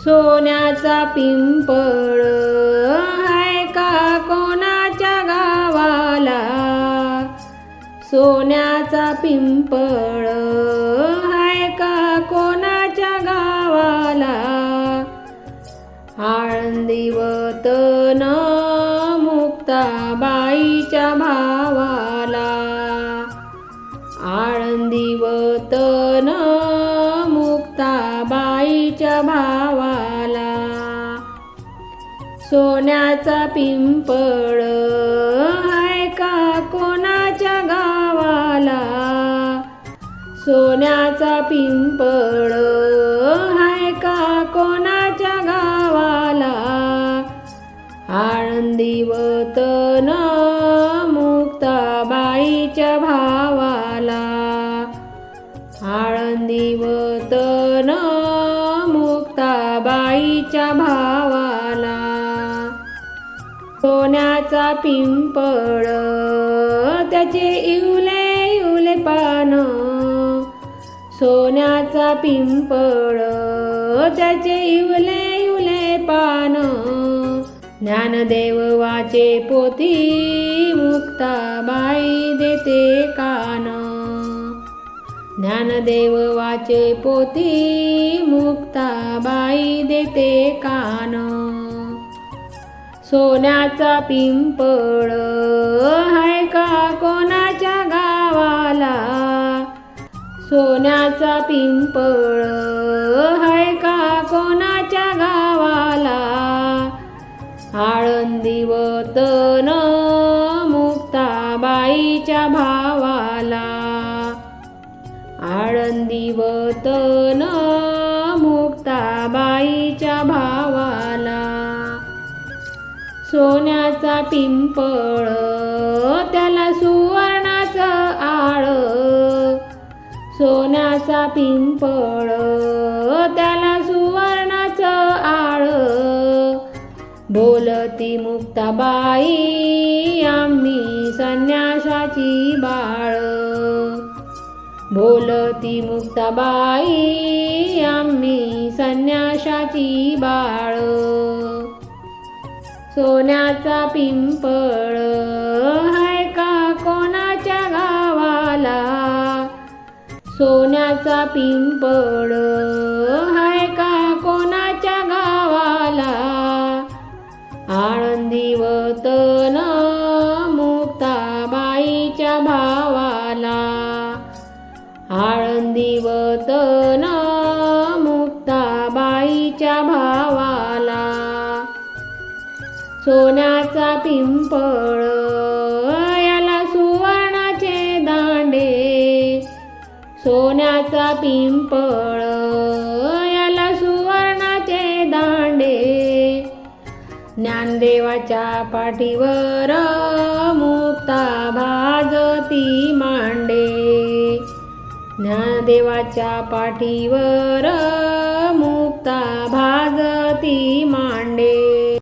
सोन्याचा पिंपळ. आहे का कोणाच्या गावाला? सोन्याचा पिंपळ. आहे का कोणाच्या गावाला? आळंदीवतन मुक्ताबाईच्या भावाला. आळंदीवतन बाईच्या भावाला. सोन्याचा पिंपळ हाय का कोणाच्या गावाला? सोन्याचा पिंपळ हाय का कोणाच्या गावाला? आळंदीवतन मुक्ताबाईच्या भावाला. आळंदीवतन बाईच्या भावाला. सोन्याचा पिंपळ त्याचे इवले इवले पान. सोन्याचा पिंपळ त्याचे इवले इवले पान. ज्ञानदेव वाचे पोती मुक्ताबाई देते कान. ज्ञानदेव वाचे पोती मुक्ताबाई देते कान. सोन्याचा पिंपळ हाय का कोणाच्या गावाला? सोन्याचा पिंपळ हाय का कोणाच्या गावाला? आळंदीवतन मुक्ताबाईच्या भावाला. आळंदीवतन मुक्ताबाईच्या भावाला. सोन्याचा पिंपळ त्याला सुवर्णाचं आळ. सोन्याचा पिंपळ त्याला सुवर्णाचं आळ. बोलती मुक्ताबाई आम्ही संन्यासाची बाळ. बोलती मुक्ताबाई आम्ही संन्याशाची बाळ. सोन्याचा पिंपळ हाय का कोणाच्या गावाला? सोन्याचा पिंपळ हाय आळंदीवतन मुक्ताबाईच्या भावाला सोन्याचा पिंपळ याला सुवर्णाचे दांडे. सोन्याचा पिंपळ याला सुवर्णाचे दांडे. ज्ञानदेवाच्या पाठीवर मुक्ता भाजती मांड. ज्ञानदेवाच्या पाठीवर मुक्ता भाजती मांडे.